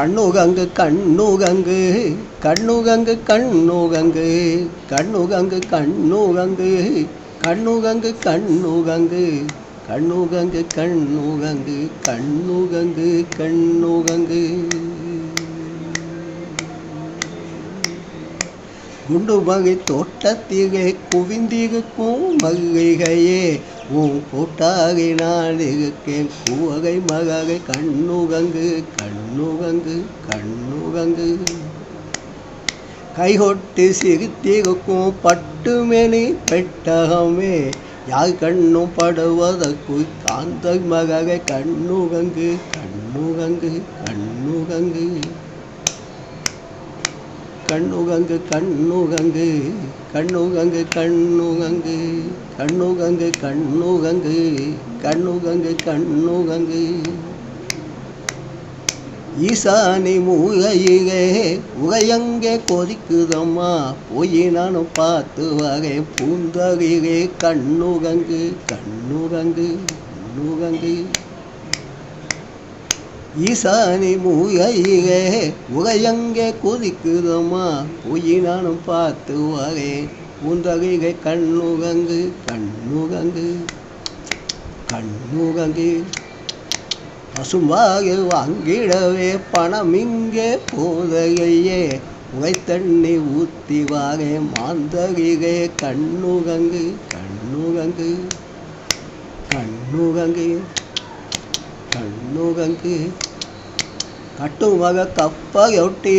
கண்ணுகங்கு கண்ணுகங்கு கண்ணுகங்கு கண்ணுகங்கு கண்ணுகங்கு கண்ணுகங்கு கண்ணுகங்கு கண்ணுகங்கு கண்ணுகங்கு கண்ணுகங்கு கண்ணுகங்கு கண்ணுகங்கு. குண்டு மகை தோட்டத்திகை குவிந்திருக்கும் மகிகையே உன் கூட்டாகி நான் இருக்கேன் கூவகை மகை கண்ணுகங்கு கண்ணுகங்கு கண்ணுகங்கு. கைகொட்டி சிரித்திருக்கும் பட்டுமெனி பெட்டகமே யார் கண்ணும் படுவதற்கு காந்த மகை கண்ணுகங்கு கண்ணுகங்கு கண்ணுகங்கு. கண்ணுகங்கு கண்ணுகங்கு கண்ணுகங்கு கண்ணுகங்கு கண்ணுகங்கு கண்ணுகங்கு கண்ணுகங்கு கண்ணுகங்கு. ஈசானி மூகையிலே உகையங்கே கொதிக்குதம்மா போய் நானும் பார்த்து வரேன் பூந்தகிலே கண்ணுகங்கு கண்ணுகங்கு கண்ணுகங்கு. ஈசானி மூகையிலே உரையங்கே கொதிக்குதம்மா போய் நானும் பார்த்து வரேன் பூந்தகிலே கண்ணுகங்கு கண்ணுகங்கு கண்ணுகங்கு. பசும்பாக வாங்கிடவே பணம் இங்கே போதையே உகைத்தண்ணி ஊத்தி வாரே மாந்தகிகே கண்ணுகங்கு கண்ணுகங்கு கண்ணுகங்கு. கண்ணுகங்கு. கட்டுமக கப்பையொட்டி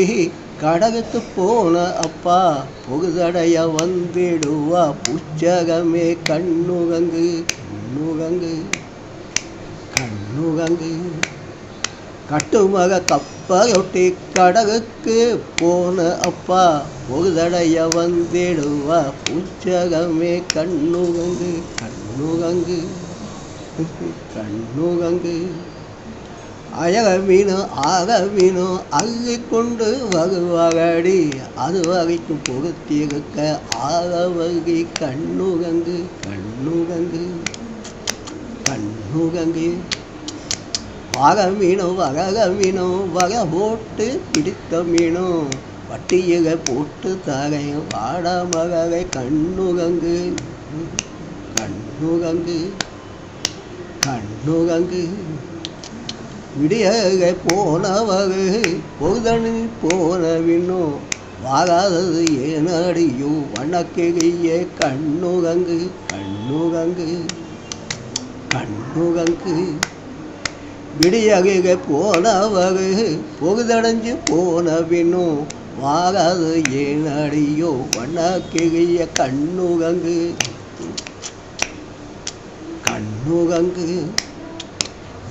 கடகுத்து போன அப்பா புகுதடைய வந்திடுவா புச்சகமே கண்ணுகங்கு கண்ணுகங்கு கண்ணுகங்கு. கட்டுமக கப்பையொட்டி கடகுக்கு போன அப்பா புகுதடைய வந்திடுவா புச்சகமே கண்ணுகங்கு கண்ணுகங்கு. கண்ணுகங்கு அழகமீனோ ஆகமீனோ அள்ளி கொண்டு வகுவகடி அது வகைக்கும் புகுத்திருக்க ஆகவகி கண்ணுகங்கு கண்ணுகங்கு கண்ணுகங்கு வக மீனோ வகக மீனோ வகை போட்டு பிடித்த மீனோ வட்டியக போட்டு தகை வாட மகை கண்ணுகங்கு கண்ணுகங்கு கண்ணுகங்கு விடியக போனவகு பொகுதனி போனவின்னோ வாகாதது ஏனடியோ வண்ணக்கிழியே கண்ணுகங்கு கண்ணுகங்கு கண்ணுகங்கு விடியக போனவகு பொகுதடைஞ்சு போனவின்னோ வாகாது ஏனடியோ வண்ணக்கிழிய கண்ணுகங்கு கண்ணுகங்கு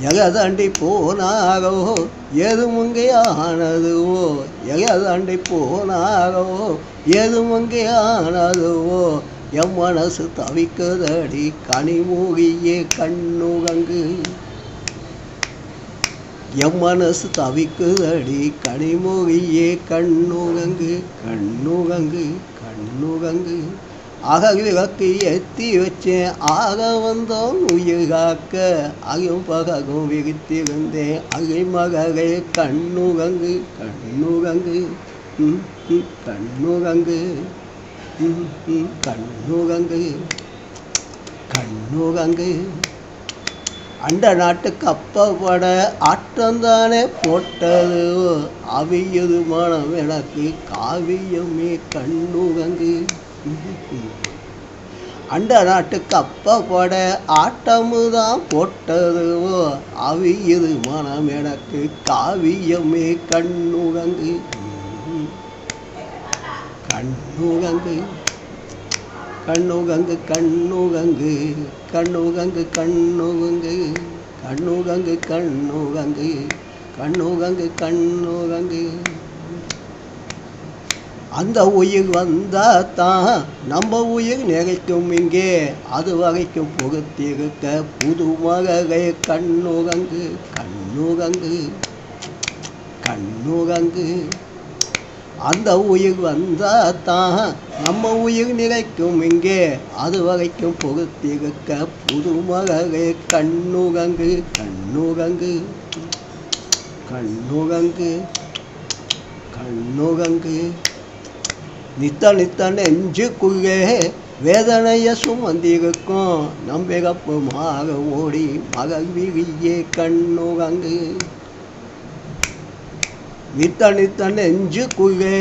எகதாண்டி போனாகவோ எது முங்கையானதுவோ எகதாண்டி போனாகவோ எது முங்கையானதுவோ எம் மனசு தவிக்குதடி கனிமூகியே கண்ணுகங்கு. எம் மனசு தவிக்குதடி கனிமூகியே கண்ணுகங்கு கண்ணுகங்கு கண்ணுகங்கு. அகவிளக்கு எத்தி வச்சு ஆக வந்தோம் உயிர் காக்க. அகும் பககும் விரித்திருந்தேன் அகிமகரே கண்ணுரங்கு கண்ணுரங்கு கண்ணுரங்கு கண்ணுரங்கு கண்ணுரங்கு அண்ட நாட்டுக்கு அப்பப்பட ஆட்டந்தானே போட்டது. அவியது மனம் எனக்கு காவியமே கண்ணுரங்கு அண்ட நாட்டு கப்பப்பட ஆட்டமுதான் போட்டதுவோ அவியது மனம் எனக்கு காவியமே கண்ணுகங்கு கண்ணுகங்கு கண்ணுகங்கு கண்ணுகங்கு கண்ணுகங்கு கண்ணுகங்கு கண்ணுகங்கு கண்ணுகங்கு கண்ணுகங்கு கண்ணுகங்கு அந்த உயிர் வந்தால் தான் நம்ம உயிர் நிறைக்கும் இங்கே. அது வரைக்கும் புகத்திருக்க புது மகளே கண்ணுரங்கு கண்ணுரங்கு கண்ணுரங்கு அந்த உயிர் வந்தால் தான் நம்ம உயிர் நிறைக்கும் இங்கே. அது வரைக்கும் புகத்திருக்க புது மகளே கண்ணுரங்கு கண்ணுரங்கு கண்ணுரங்கு கண்ணுரங்கு நித்த நித்த நெஞ்சுக்குள்ளே வேதனைய சுமந்திருக்கும். நம்பிகப்புமாக ஓடி மகள் விழியே கண்ணுகங்கு நித்த நித்த நெஞ்சுக்குள்ளே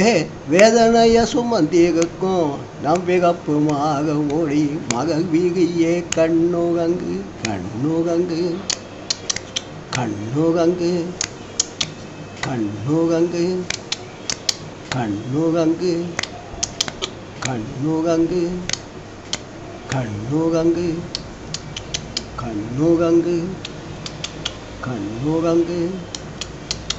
வேதனைய சுமந்திருக்கும். நம்பிகப்புமாக ஓடி மகள் விழியே கண்ணுகங்கு கண்ணுகங்கு கண்ணுகங்கு கண்ணுகங்கு கண்ணுகங்கு கண்ணுகங்கு கண்ணுகங்கு கண்ணுகங்கு கண்ணுகங்கு